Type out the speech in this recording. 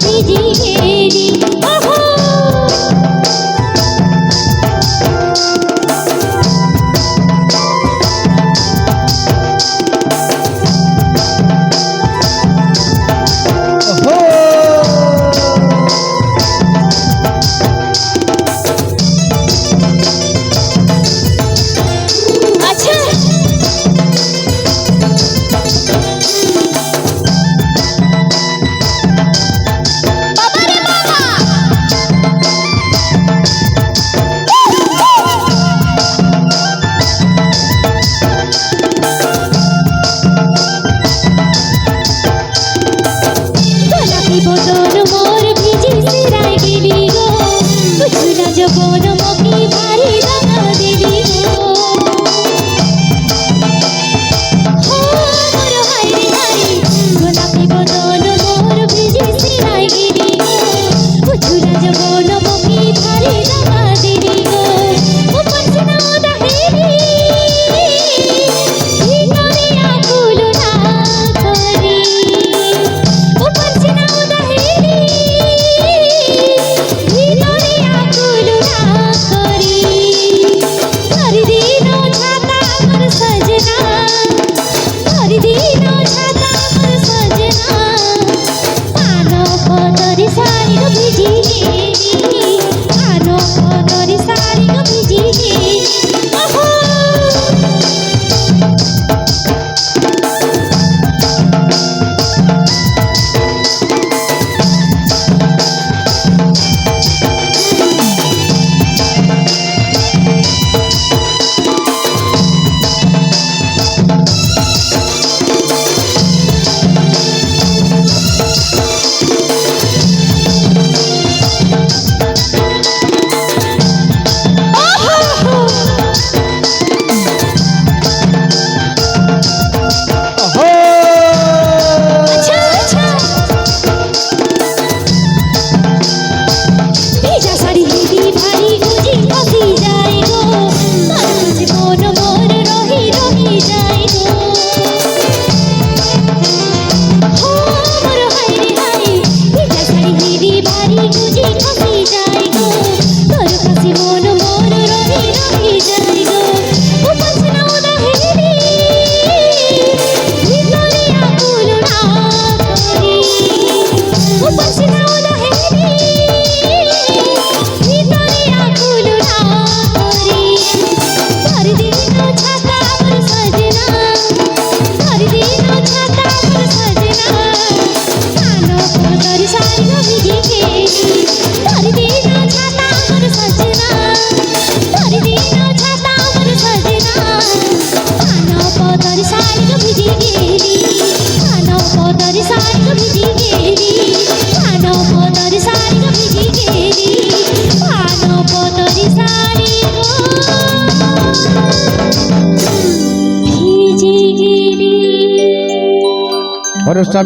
dd জীবন মোর ভিজি সিরাই গেলি গো। বুঝু না ভিজিয়ে অনুষ্ঠান